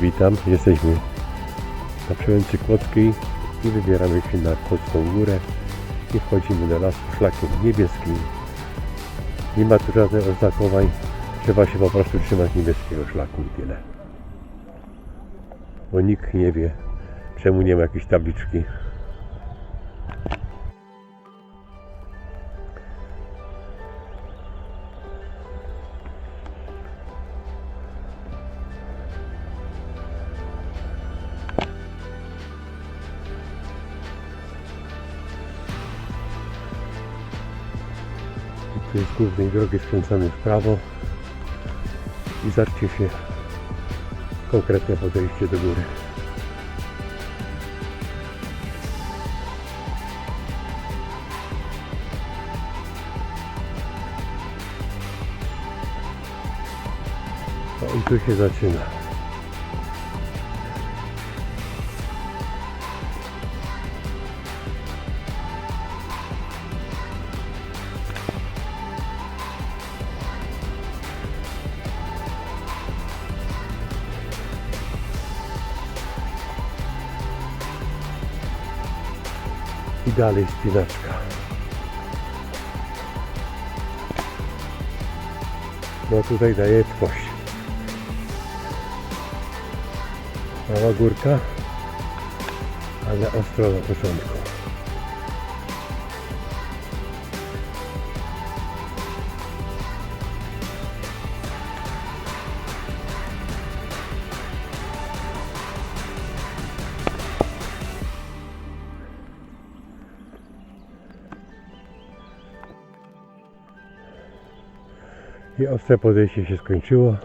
Witam, jesteśmy na przełęczy Kłodzkiej i wybieramy się na Kłodzką Górę i wchodzimy do lasu szlakiem niebieskim. Nie ma tu żadnych oznakowań, trzeba się po prostu trzymać niebieskiego szlaku i tyle. Bo nikt nie wie, czemu nie ma jakiejś tabliczki. Tu jest głównej drogi skręcamy w prawo i zacznie się konkretne podejście do góry. O i tu się zaczyna. Dalej spinaczka. No tutaj daje tłość. Mała górka, ale ostro na początku. I ostre podejście się skończyło.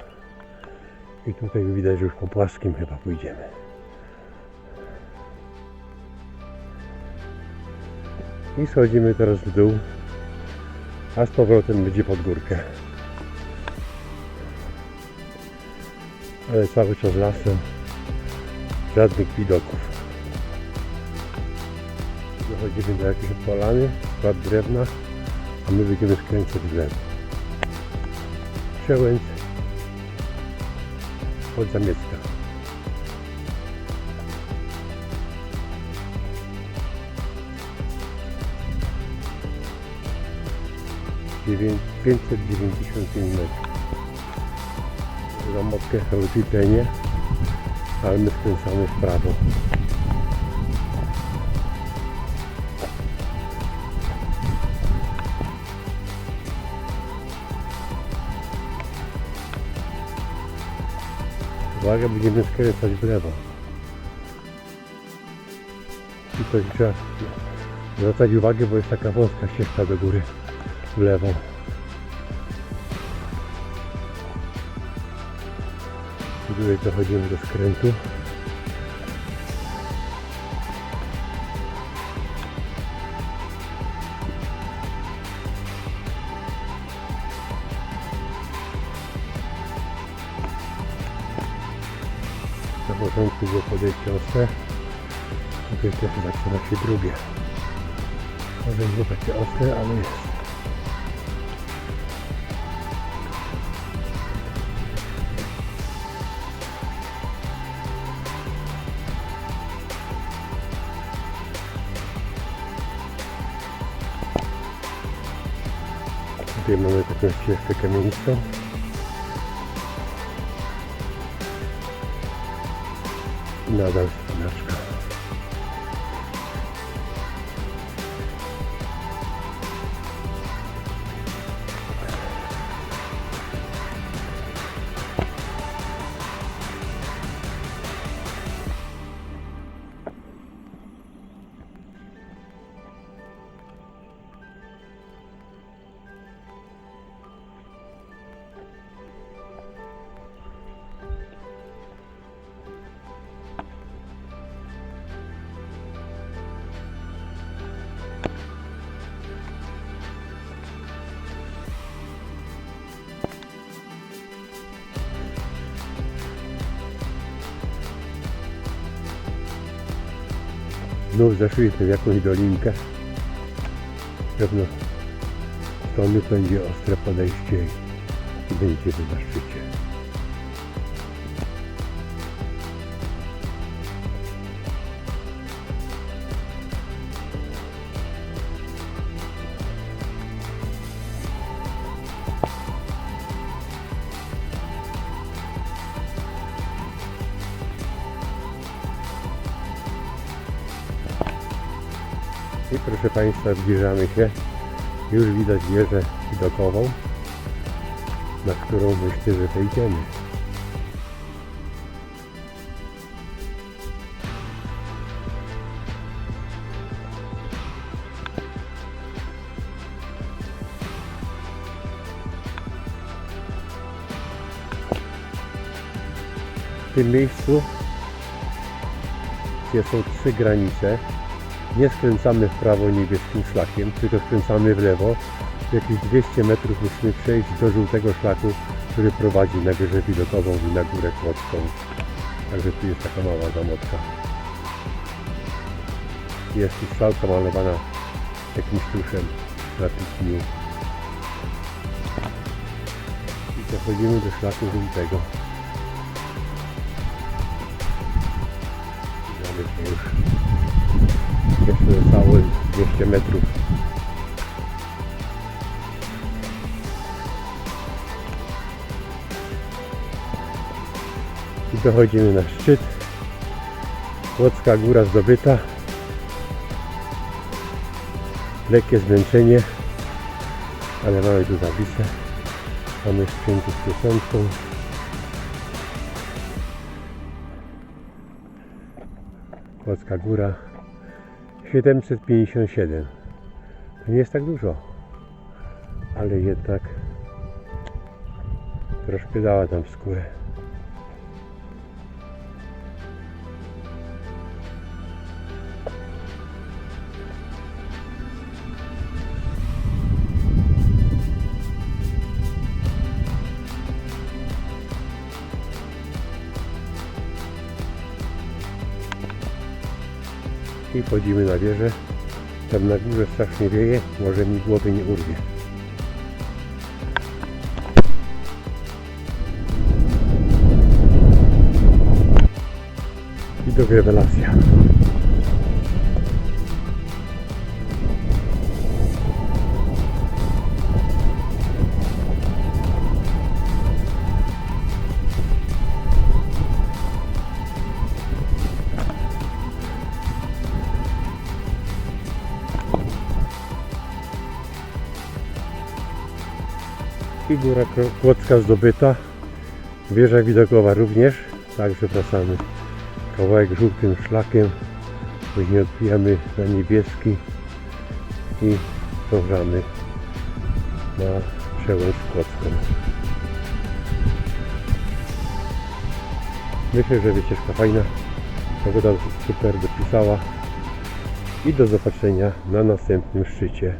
I tutaj widać, że już po płaskim chyba pójdziemy. I schodzimy teraz w dół, a z powrotem będzie pod górkę. Ale cały czas lasem, żadnych widoków. Dochodzimy do jakiejś polany, skład drewna, a my będziemy skręcać w lewo. Przełęcz Podzamiecka. Dziewię- 595 metrów. Za motkę rozliczenie, ale my skręcamy w prawo. Uwaga, będziemy skręcać w lewo. I to trzeba zwracać uwagę, bo jest taka wąska ścieżka do góry w lewo. Tutaj dochodzimy do skrętu. Początku było podejście ostre, tutaj też zaczyna się drugie. Może nie takie ostre, ale jest. Tutaj mamy taką ścieżkę kamienistą. I Znów zeszliśmy w jakąś dolinkę. Pewno stąd będzie ostre podejście i będziemy na szczycie. I proszę Państwa, zbliżamy się. Już widać wieżę widokową, na którą myślę, że wejdziemy. W tym miejscu, gdzie są trzy granice, nie skręcamy w prawo niebieskim szlakiem, tylko skręcamy w lewo. Jakieś 200 metrów musimy przejść do żółtego szlaku, który prowadzi na wieżę widokową i na górę Kłodzką. Także tu jest taka mała zamotka. Jest tu strzałka malowana jakimś tuszem na pikniu. I dochodzimy do szlaku żółtego. Zostało 200 metrów. I dochodzimy na szczyt. Łocka góra zdobyta. Lekkie zmęczenie, ale mamy tu zapisę. Mamy skrzynki z piosenką. Kłodzka Góra 757 to nie jest tak dużo ale jednak troszkę dała tam skórę i wchodzimy na wieżę. Tam na górze strasznie wieje, może mi głowy nie urwie. Widok rewelacja. Kro- Kłodzka zdobyta. Wieża widokowa również, także wracamy kawałek żółtym szlakiem, później odbijamy na niebieski i dążamy na przełęcz Kłodzką. Myślę, że wycieczka fajna, pogoda super dopisała i do zobaczenia na następnym szczycie.